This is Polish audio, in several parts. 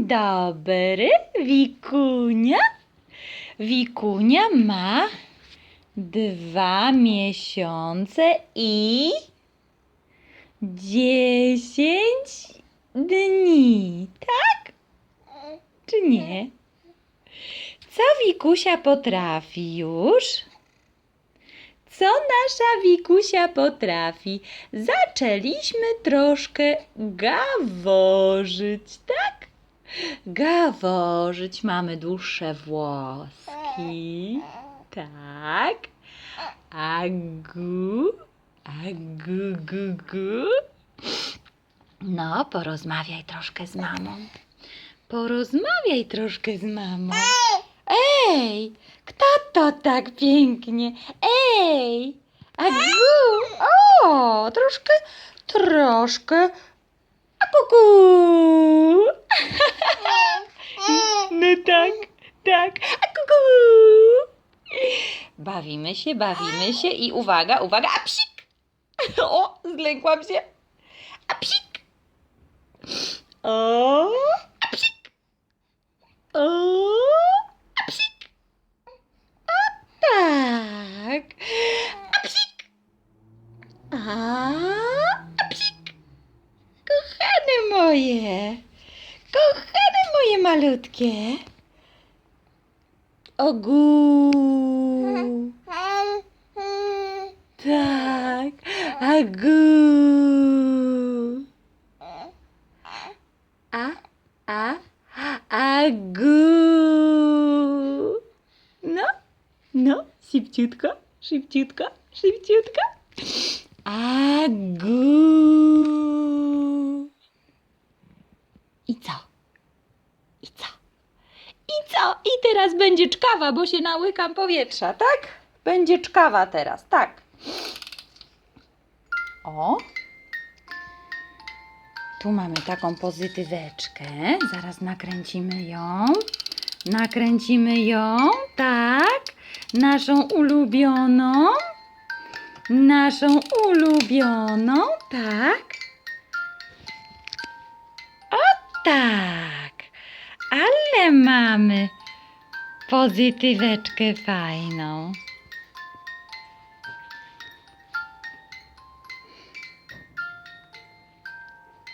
Dobry, Wikunia. Wikunia ma dwa miesiące i dziesięć dni, tak? Czy nie? Co Wikusia potrafi już? Co nasza Wikusia potrafi? Zaczęliśmy troszkę gaworzyć, tak? Gaworzyć. Mamy dłuższe włoski. Tak. A gu, a gu, gu. No, porozmawiaj troszkę z mamą. Porozmawiaj troszkę z mamą. Ej, kto to tak pięknie? Ej, a gu, o, troszkę, troszkę, kuku. No tak, tak, a kuku. Bawimy się, bawimy się i uwaga, uwaga, a psik. O, zlękłam się. A psik. O, a psik. O, a psik. A tak. A psik. A, a psik. Kochane moje. Kochane moje malutkie. Ogu. Tak. Agu. A, a, agu. No, no, szybciutko, szybciutko, szybciutko. Agu. I co? I co? I co? I teraz będzie czkawa, bo się nałykam powietrza, tak? Będzie czkawa teraz, tak. O. Tu mamy taką pozytyweczkę. Zaraz nakręcimy ją. Nakręcimy ją, tak. Naszą ulubioną. Naszą ulubioną, tak. Tak. Ale mamy pozytyweczkę fajną.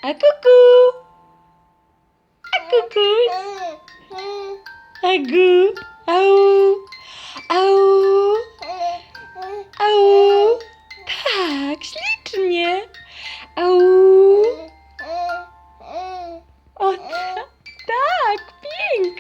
A kuku. A kuku. A gu. Au.